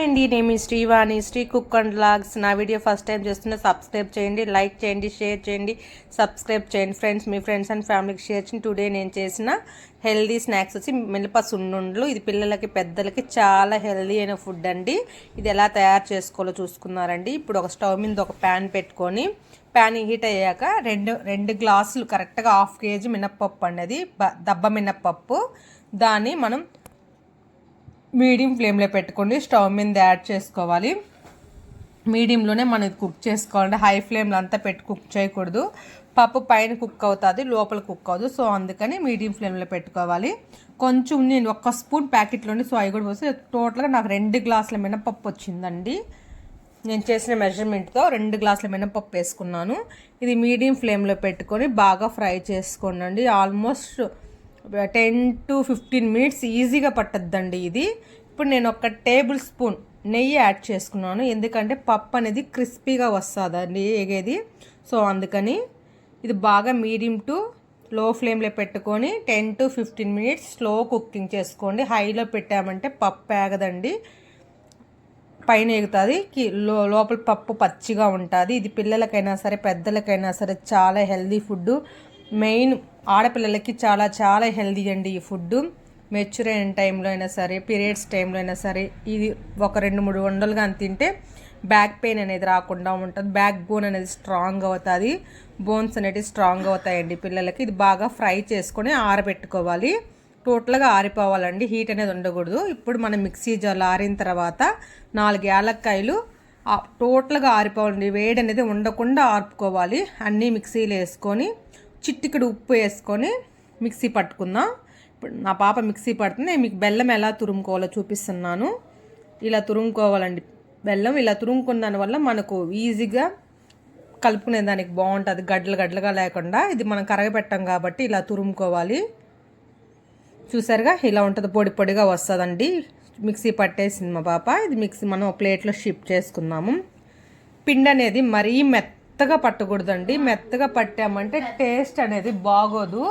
అండి నేను Srivani. Sri cook and vlogs నా వీడియో ఫస్ట్ టైం చేస్తున్న సబ్స్క్రైబ్ చేయండి లైక్ చేయండి షేర్ చేయండి సబ్స్క్రైబ్ చేయండి. ఫ్రెండ్స్ మీ ఫ్రెండ్స్ అండ్ ఫ్యామిలీకి షేర్ చేయండి. టుడే నేను చేసిన హెల్దీ స్నాక్స్ వచ్చి మినప సున్నుండ్లు. ఇది పిల్లలకి పెద్దలకి చాలా హెల్దీ అయిన ఫుడ్ అండి. ఇది ఎలా తయారు చేసుకోవాలో చూసుకున్నారండి. ఇప్పుడు ఒక స్టవ్ మీద ఒక ప్యాన్ పెట్టుకొని ప్యాన్ హీట్ అయ్యాక రెండు రెండు గ్లాసులు కరెక్ట్గా హాఫ్ కేజీ మినప్పప్పు అండి అది. దబ్బ మినప్పప్పు. దాన్ని మనం మీడియం ఫ్లేమ్లో పెట్టుకోండి. స్టవ్ మీద యాడ్ చేసుకోవాలి. మీడియంలోనే మనం కుక్ చేసుకోవాలంటే హై ఫ్లేమ్లో అంతా పెట్టి కుక్ చేయకూడదు. పప్పు పైన కుక్ అవుతుంది లోపల కుక్ అవ్వదు. సో అందుకని మీడియం ఫ్లేమ్లో పెట్టుకోవాలి. కొంచెం నేను ఒక్క స్పూన్ ప్యాకెట్లోని సో అవి కూడా పోసి టోటల్గా నాకు రెండు గ్లాసుల మినపప్పు వచ్చిందండి. నేను చేసిన మెజర్మెంట్తో రెండు గ్లాసుల మినపప్పు వేసుకున్నాను. ఇది మీడియం ఫ్లేమ్లో పెట్టుకొని బాగా ఫ్రై చేసుకోండి. Almost ten to fifteen minutes ఈజీగా పట్టద్దండి ఇది. ఇప్పుడు నేను ఒక టేబుల్ స్పూన్ నెయ్యి యాడ్ చేసుకున్నాను. ఎందుకంటే పప్పు అనేది క్రిస్పీగా వస్తుందండి ఎగేది సో అందుకని ఇది బాగా మీడియం టు లో ఫ్లేమ్లో పెట్టుకొని ten to fifteen minutes slow cooking చేసుకోండి. హైలో పెట్టామంటే పప్పు ఏగదండి. పైన ఎగుతుంది లోపల పప్పు పచ్చిగా ఉంటుంది. ఇది పిల్లలకైనా సరే పెద్దలకైనా సరే చాలా హెల్దీ ఫుడ్ మెయిన్ ఆడపిల్లలకి చాలా చాలా హెల్దీ అండి ఈ ఫుడ్ మెచ్యూర్ అయిన టైంలో అయినా సరే పీరియడ్స్ టైంలో అయినా సరే ఇది ఒక రెండు మూడు వందలు కానీ తింటే బ్యాక్ పెయిన్ అనేది రాకుండా ఉంటుంది. బ్యాక్ బోన్ అనేది స్ట్రాంగ్ అవుతుంది. బోన్స్ అనేవి స్ట్రాంగ్ అవుతాయండి పిల్లలకి. ఇది బాగా ఫ్రై చేసుకొని ఆరబెట్టుకోవాలి. టోటల్గా ఆరిపోవాలండి. హీట్ అనేది ఉండకూడదు. ఇప్పుడు మనం మిక్సీ జార్లో ఆరిన తర్వాత నాలుగు యాలక్కాయలు టోటల్గా ఆరిపోవాలండి. వేడి అనేది ఉండకుండా ఆర్పుకోవాలి. అన్నీ మిక్సీలో వేసుకొని చిట్టికడు ఉప్పు వేసుకొని మిక్సీ పట్టుకుందాం. ఇప్పుడు నా పాప మిక్సీ పడుతుంది. మీకు బెల్లం ఎలా తురుముకోవాలో చూపిస్తున్నాను. ఇలా తురుముకోవాలండి. బెల్లం ఇలా తురుముకున్న దానివల్ల మనకు ఈజీగా కలుపుకునే దానికి బాగుంటుంది. గడ్డలు గడ్డలుగా లేకుండా ఇది మనం కరగబెట్టాం కాబట్టి ఇలా తురుముకోవాలి. చూసారుగా ఇలా ఉంటుంది. పొడి పొడిగా వస్తుందండి. మిక్సీ పట్టేసింది మా పాప. ఇది మిక్సీ మనం ప్లేట్లో షిఫ్ట్ చేసుకుందాము. పిండి అనేది మరీ మెత్త మెత్తగా పట్టకూడదండి. మెత్తగా పట్టామంటే టేస్ట్ అనేది బాగోదు.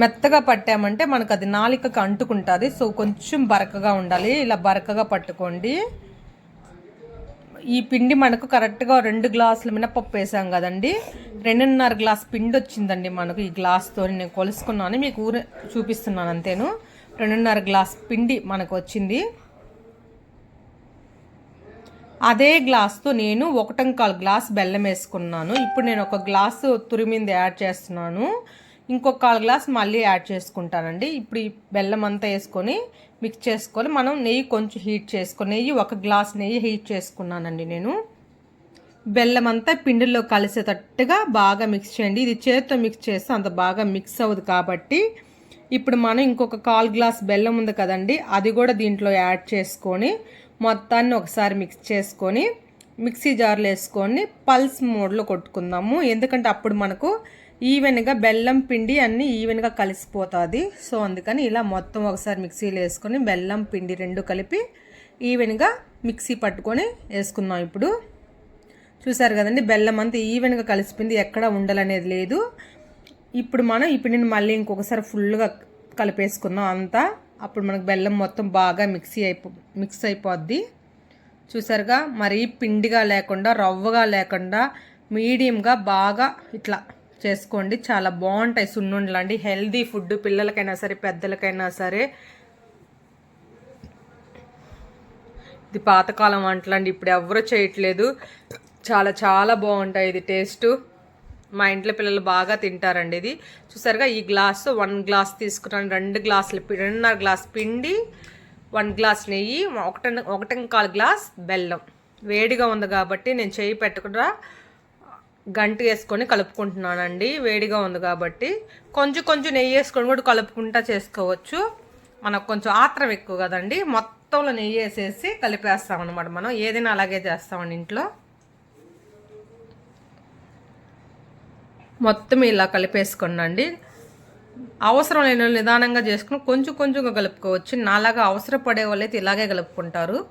మెత్తగా పట్టామంటే మనకు అది నాలికకు అంటుకుంటుంది. సో కొంచెం బరకగా ఉండాలి. ఇలా బరకగా పట్టుకోండి. ఈ పిండి మనకు కరెక్ట్గా రెండు గ్లాసుల మినపప్పు వేసాం కదండి. రెండున్నర గ్లాస్ పిండి వచ్చిందండి మనకు ఈ గ్లాస్తో. నేను కొలుసుకున్నాను. మీకు ఊరు చూపిస్తున్నాను అంతేను. రెండున్నర గ్లాస్ పిండి మనకు వచ్చింది. అదే గ్లాస్తో నేను ఒకటంకాలు గ్లాస్ బెల్లం వేసుకున్నాను. ఇప్పుడు నేను ఒక గ్లాసు తురిమింది యాడ్ చేస్తున్నాను. ఇంకొక కాలు గ్లాస్ మళ్ళీ యాడ్ చేసుకుంటానండి. ఇప్పుడు ఈ బెల్లం అంతా వేసుకొని మిక్స్ చేసుకొని మనం నెయ్యి కొంచెం హీట్ చేసుకొని నెయ్యి ఒక గ్లాస్ నెయ్యి హీట్ చేసుకున్నానండి నేను. బెల్లం అంతా పిండిలో కలిసేటట్టుగా బాగా మిక్స్ చేయండి. ఇది చేతితో మిక్స్ చేస్తే అంత బాగా మిక్స్ అవ్వదు కాబట్టి ఇప్పుడు మనం ఇంకొక కాల్ గ్లాస్ బెల్లం ఉంది కదండి అది కూడా దీంట్లో యాడ్ చేసుకొని మొత్తాన్ని ఒకసారి మిక్స్ చేసుకొని మిక్సీ జార్లో వేసుకొని పల్స్ మోడ్లో కొట్టుకుందాము. ఎందుకంటే అప్పుడు మనకు ఈవెన్గా బెల్లం పిండి అన్నీ ఈవెన్గా కలిసిపోతుంది. సో అందుకని ఇలా మొత్తం ఒకసారి మిక్సీలో వేసుకొని బెల్లం పిండి రెండు కలిపి ఈవెన్గా మిక్సీ పట్టుకొని వేసుకుందాం ఇప్పుడు. చూసారు కదండి బెల్లం అంతా ఈవెన్గా కలిసిపోయింది ఎక్కడ ఉండాలనేది లేదు. ఇప్పుడు మనం ఈ పిండిని మళ్ళీ ఇంకొకసారి ఫుల్గా కలిపేసుకుందాం అంతా. అప్పుడు మనకు బెల్లం మొత్తం బాగా మిక్సీ అయిపో మిక్స్ అయిపోద్ది. చూసారుగా మరీ పిండిగా లేకుండా రవ్వగా లేకుండా మీడియంగా బాగా ఇట్లా చేసుకోండి. చాలా బాగుంటాయి సున్నుండలు అండి. హెల్దీ ఫుడ్ పిల్లలకైనా సరే పెద్దలకైనా సరే. ఇది పాతకాలం వంటలండి. ఇప్పుడు ఎవరు చేయట్లేదు. చాలా చాలా బాగుంటాయి. ఇది టేస్ట్. మా ఇంట్లో పిల్లలు బాగా తింటారండి ఇది. చూసారుగా ఈ గ్లాస్ వన్ గ్లాస్ తీసుకున్నాను. రెండు గ్లాసులు రెండున్నర గ్లాస్ పిండి వన్ గ్లాస్ నెయ్యి ఒకట ఒకటి కాలు గ్లాస్ బెల్లం. వేడిగా ఉంది కాబట్టి నేను చేయి పెట్టకుండా గంట వేసుకొని కలుపుకుంటున్నానండి. వేడిగా ఉంది కాబట్టి కొంచెం కొంచెం నెయ్యి వేసుకొని కూడా కలుపుకుంటా చేసుకోవచ్చు. మనకు కొంచెం ఆత్రం ఎక్కువ కదండి. మొత్తంలో నెయ్యి వేసేసి కలిపేస్తాం అనమాట మనం. ఏదైనా అలాగే చేస్తామండి ఇంట్లో. మొత్తం ఇలా కలిపేసుకోండి అవసరం లేని నిదానంగా చేసుకుని కొంచెం కొంచెంగా కలుపుకోవచ్చు. నాలాగా అవసరపడే వాళ్ళైతే ఇలాగే కలుపుకుంటారు.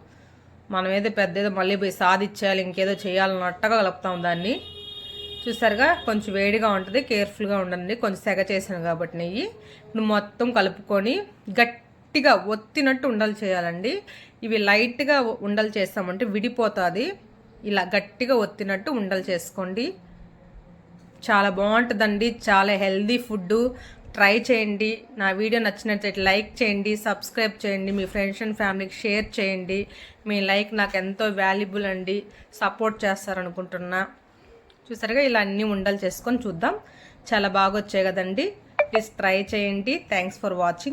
మనం ఏదో పెద్ద ఏదో మళ్ళీ పోయి సాధించాలి ఇంకేదో చేయాలన్నట్టుగా కలుపుతాం దాన్ని. చూసారుగా? కొంచెం వేడిగా ఉంటుంది కేర్ఫుల్గా ఉండండి. కొంచెం సెగ చేసాను కాబట్టి నెయ్యి. ఇప్పుడు మొత్తం కలుపుకొని గట్టిగా ఒత్తినట్టు ఉండలు చేయాలండి. ఇవి లైట్గా ఉండలు చేస్తామంటే విడిపోతుంది. ఇలా గట్టిగా ఒత్తినట్టు ఉండలు చేసుకోండి. చాలా బాగుంటుందండి చాలా హెల్దీ ఫుడ్. ట్రై చేయండి నా వీడియో నచ్చినట్లయితే లైక్ చేయండి సబ్స్క్రైబ్ చేయండి మీ ఫ్రెండ్స్ అండ్ ఫ్యామిలీకి షేర్ చేయండి. మీ లైక్ నాకు ఎంతో వాల్యుబుల్ అండి సపోర్ట్ చేస్తారనుకుంటున్నా. చూసారుగా ఇలా అన్నీ ఉండలు చేసుకొని చూద్దాం. చాలా బాగా వచ్చాయి కదండి ప్లీజ్ ట్రై చేయండి. Thanks for watching.